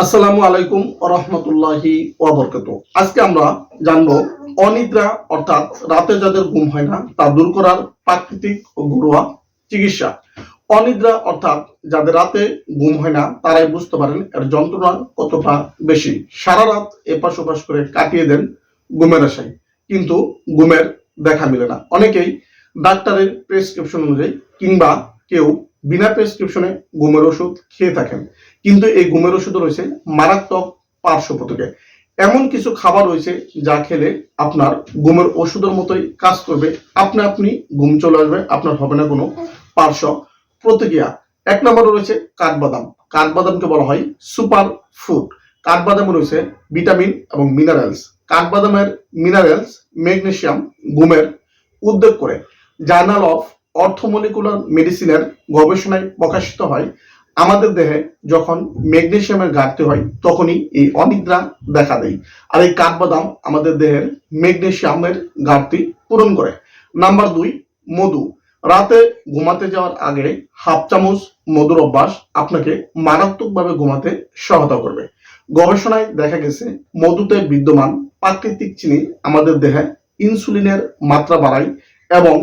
আসসালামু আলাইকুম রহমতুল্লাহি ওয়াবরকাত আজকে আমরা জানব অনিদ্রা, অর্থাৎ রাতে যাদের ঘুম হয় না, তা দূর করার প্রাকৃতিক ও ঘরোয়া চিকিৎসা। অনিদ্রা, অর্থাৎ যাদের রাতে ঘুম হয় না, তারাই বুঝতে পারেন এর যন্ত্রণা কতটা বেশি। সারা রাত এপাশ ওপাশ করে কাটিয়ে দেন ঘুমের আশায়। কিন্তু ঘুমের দেখা মিলে না। অনেকেই ডাক্তারের প্রেসক্রিপশন অনুযায়ী কিংবা কেউ বিনা প্রেসক্রিপশনে ঘুমের ওষুধ খেয়ে থাকেন। কিন্তু এই ঘুমের ওষুধ রয়েছে মারাত্মক পার্শ্ব এমন কিছু খাবার রয়েছে যা খেলে আপনার ঘুমের ওষুধের মতোই কাজ করবে। আপনি আপনি ঘুম চলে আসবে, আপনার হবে না কোনো পার্শ্ব প্রতিক্রিয়া। এক নম্বরে রয়েছে কাঠবাদাম। কাঠবাদামকে বলা হয় সুপার ফুড। কাঠবাদামে রয়েছে ভিটামিন এবং মিনারেলস কাঠবাদামের মিনারেলস ম্যাগনেশিয়াম ঘুমের উদ্যোগ করে। জার্নাল অফ অর্থোমলিকুলার মেডিসিনের গবেষণায় প্রকাশিত হয়। আমাদের দেহে যখন ম্যাগনেশিয়ামের ঘাটতি হয়, তখনই এই অনিদ্রা দেখা দেয়। আর এই কাঠবাদাম আমাদের দেহের ম্যাগনেসিয়ামের ঘাটতি পূরণ করে। নাম্বার দুই, মধু। রাতে ঘুমাতে যাওয়ার আগে হাফ চামচ মধুর অভ্যাস আপনাকে মারাত্মকভাবে ঘুমাতে সহায়তা করবে। গবেষণায় দেখা গেছে, মধুতে বিদ্যমান প্রাকৃতিক চিনি আমাদের দেহে ইনসুলিনের মাত্রা বাড়ায় এবং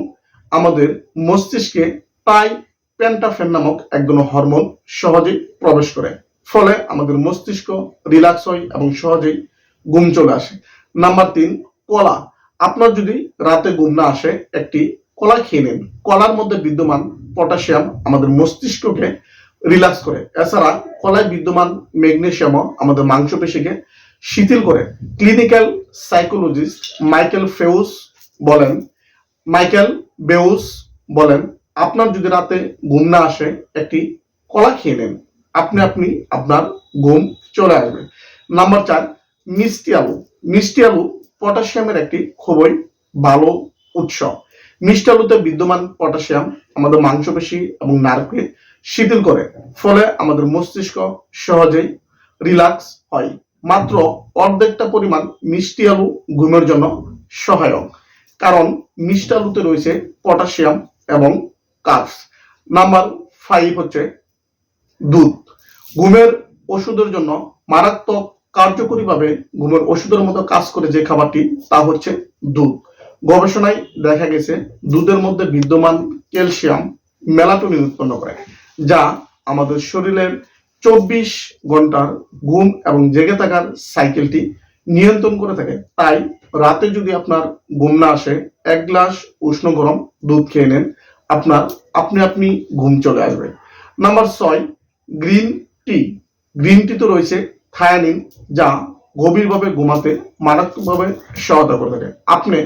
আমাদের মস্তিষ্কে প্রায় পেন্টাফেন নামক এক ধরনের হরমোন সহজেই প্রবেশ করে। ফলে আমাদের মস্তিষ্ক রিল্যাক্স হয় এবং সহজেই ঘুম চলে আসে। নাম্বার তিন, কলা। আপনার যদি রাতে ঘুম না আসে, একটি কলা খেয়ে নিন। কলার মধ্যে বিদ্যমান পটাশিয়াম আমাদের মস্তিষ্ককে রিল্যাক্স করে। এছাড়া কলায় বিদ্যমান ম্যাগনেশিয়ামও আমাদের মাংসপেশিকে শিথিল করে। ক্লিনিক্যাল সাইকোলজিস্ট মাইকেল ফেউস বলেন, মাইকেল বেউস বলেন, আপনার যদি রাতে ঘুম না আসে, একটি কলা খেয়ে নেন। আপনি আপনি আপনার ঘুম চলে আসবে। নাম্বার চার, মিষ্টি আলু। মিষ্টি আলু পটাশিয়ামের একটি খুবই ভালো উৎস। মিষ্টি আলুতে বিদ্যমান পটাশিয়াম আমাদের মাংসপেশি এবং নার্ভকে শিথিল করে। ফলে আমাদের মস্তিষ্ক সহজেই রিল্যাক্স হয়। মাত্র অর্ধেকটা পরিমাণ মিষ্টি আলু ঘুমের জন্য সহায়ক। কারণ মিষ্টি আলুতে রয়েছে পটাশিয়াম এবং কার্বস। নাম্বার ফাইভ হচ্ছে দুধ। ঘুমের ওষুধের জন্য মারাত্মক কার্যকরীভাবে ঘুমের ওষুধের মতো কাজ করে যে খাবারটি, তা হচ্ছে দুধ। গবেষণায় দেখা গেছে, দুধের মধ্যে বিদ্যমান ক্যালসিয়াম মেলাটোনিন উৎপন্ন করে, যা আমাদের শরীরের চব্বিশ ঘণ্টার ঘুম এবং জেগে থাকার সাইকেলটি নিয়ন্ত্রণ করে থাকে। তাই রাতে যদি আপনার ঘুম না আসে, এক গ্লাস উষ্ণ গরম দুধ খেয়ে নেন, আপনার, আপনি আপনি ঘুম চলে আসবে। নাম্বার ছয়, গ্রিন টি। গ্রিন টি তো রয়েছে থায়ানিন, যা গভীরভাবে ঘুমাতে, মারাত্মকভাবে সহায়তা করে থাকে। আপনি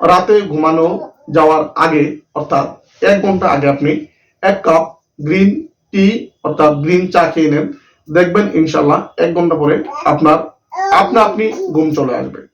রাতে ঘুমানো যাওয়ার আগে, অর্থাৎ এক ঘণ্টা আগে আপনি এক কাপ গ্রিন টি, অর্থাৎ গ্রিন চা খেয়ে নেন। দেখবেন ইনশাল্লাহ এক ঘণ্টা পরে আপনার, আপনা আপনি ঘুম চলে আসবে।